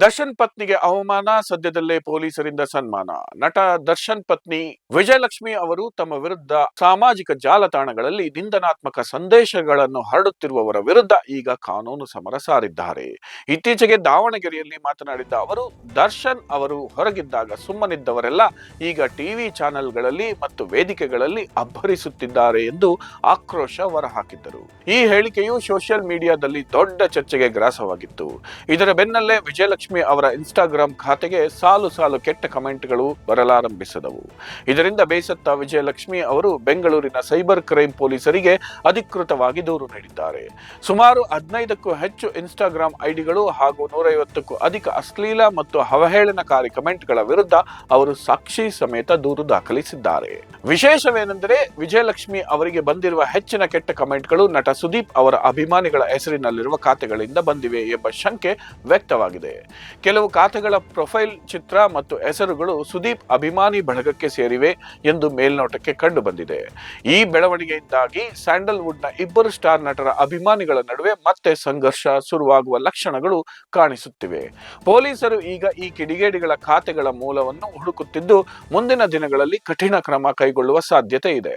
ದರ್ಶನ್ ಪತ್ನಿಗೆ ಅವಮಾನ, ಸದ್ಯದಲ್ಲೇ ಪೊಲೀಸರಿಂದ ಸನ್ಮಾನ. ನಟ ದರ್ಶನ್ ಪತ್ನಿ ವಿಜಯಲಕ್ಷ್ಮಿ ಅವರು ತಮ್ಮ ವಿರುದ್ಧ ಸಾಮಾಜಿಕ ಜಾಲತಾಣಗಳಲ್ಲಿ ನಿಂದನಾತ್ಮಕ ಸಂದೇಶಗಳನ್ನು ಹರಡುತ್ತಿರುವವರ ವಿರುದ್ಧ ಈಗ ಕಾನೂನು ಸಮರ ಸಾರಿದ್ದಾರೆ. ಇತ್ತೀಚೆಗೆ ದಾವಣಗೆರೆಯಲ್ಲಿ ಮಾತನಾಡಿದ್ದ ಅವರು, ದರ್ಶನ್ ಅವರು ಹೊರಗಿದ್ದಾಗ ಸುಮ್ಮನಿದ್ದವರೆಲ್ಲ ಈಗ ಟಿವಿ ಚಾನೆಲ್ಗಳಲ್ಲಿ ಮತ್ತು ವೇದಿಕೆಗಳಲ್ಲಿ ಅಬ್ಬರಿಸುತ್ತಿದ್ದಾರೆ ಎಂದು ಆಕ್ರೋಶ ಹೊರಹಾಕಿದ್ದರು. ಈ ಹೇಳಿಕೆಯು ಸೋಷಿಯಲ್ ಮೀಡಿಯಾದಲ್ಲಿ ದೊಡ್ಡ ಚರ್ಚೆಗೆ ಗ್ರಾಸವಾಗಿತ್ತು. ಇದರ ಬೆನ್ನಲ್ಲೇ ವಿಜಯಲಕ್ಷ್ಮಿ ಅವರ ಇನ್ಸ್ಟಾಗ್ರಾಂ ಖಾತೆಗೆ ಸಾಲು ಸಾಲು ಕೆಟ್ಟ ಕಮೆಂಟ್ಗಳು ಬರಲಾರಂಭಿಸಿದವು. ಇದರಿಂದ ಬೇಸತ್ತ ವಿಜಯಲಕ್ಷ್ಮಿ ಅವರು ಬೆಂಗಳೂರಿನ ಸೈಬರ್ ಕ್ರೈಂ ಪೊಲೀಸರಿಗೆ ಅಧಿಕೃತವಾಗಿ ದೂರು ನೀಡಿದ್ದಾರೆ. ಸುಮಾರು ಹದಿನೈದಕ್ಕೂ ಹೆಚ್ಚು ಇನ್ಸ್ಟಾಗ್ರಾಂ ಐಡಿಗಳು ಹಾಗೂ ನೂರೈವತ್ತಕ್ಕೂ ಅಧಿಕ ಅಶ್ಲೀಲ ಮತ್ತು ಅವಹೇಳನಕಾರಿ ಕಮೆಂಟ್ಗಳ ವಿರುದ್ಧ ಅವರು ಸಾಕ್ಷಿ ಸಮೇತ ದೂರು ದಾಖಲಿಸಿದ್ದಾರೆ. ವಿಶೇಷವೇನೆಂದರೆ ವಿಜಯಲಕ್ಷ್ಮಿ ಅವರಿಗೆ ಬಂದಿರುವ ಹೆಚ್ಚಿನ ಕೆಟ್ಟ ಕಮೆಂಟ್ಗಳು ನಟ ಸುದೀಪ್ ಅವರ ಅಭಿಮಾನಿಗಳ ಹೆಸರಿನಲ್ಲಿರುವ ಖಾತೆಗಳಿಂದ ಬಂದಿವೆ ಎಂಬ ಶಂಕೆ ವ್ಯಕ್ತವಾಗಿದೆ. ಕೆಲವು ಖಾತೆಗಳ ಪ್ರೊಫೈಲ್ ಚಿತ್ರ ಮತ್ತು ಹೆಸರುಗಳು ಸುದೀಪ್ ಅಭಿಮಾನಿ ಬಳಗಕ್ಕೆ ಸೇರಿವೆ ಎಂದು ಮೇಲ್ನೋಟಕ್ಕೆ ಕಂಡುಬಂದಿದೆ. ಈ ಬೆಳವಣಿಗೆಯಿಂದಾಗಿ ಸ್ಯಾಂಡಲ್ವುಡ್ನ ಇಬ್ಬರು ಸ್ಟಾರ್ ನಟರ ಅಭಿಮಾನಿಗಳ ನಡುವೆ ಮತ್ತೆ ಸಂಘರ್ಷ ಶುರುವಾಗುವ ಲಕ್ಷಣಗಳು ಕಾಣಿಸುತ್ತಿವೆ. ಪೊಲೀಸರು ಈಗ ಈ ಕಿಡಿಗೇಡಿಗಳ ಖಾತೆಗಳ ಮೂಲವನ್ನು ಹುಡುಕುತ್ತಿದ್ದು ಮುಂದಿನ ದಿನಗಳಲ್ಲಿ ಕಠಿಣ ಕ್ರಮ ಕೈಗೊಳ್ಳುವ ಸಾಧ್ಯತೆ ಇದೆ.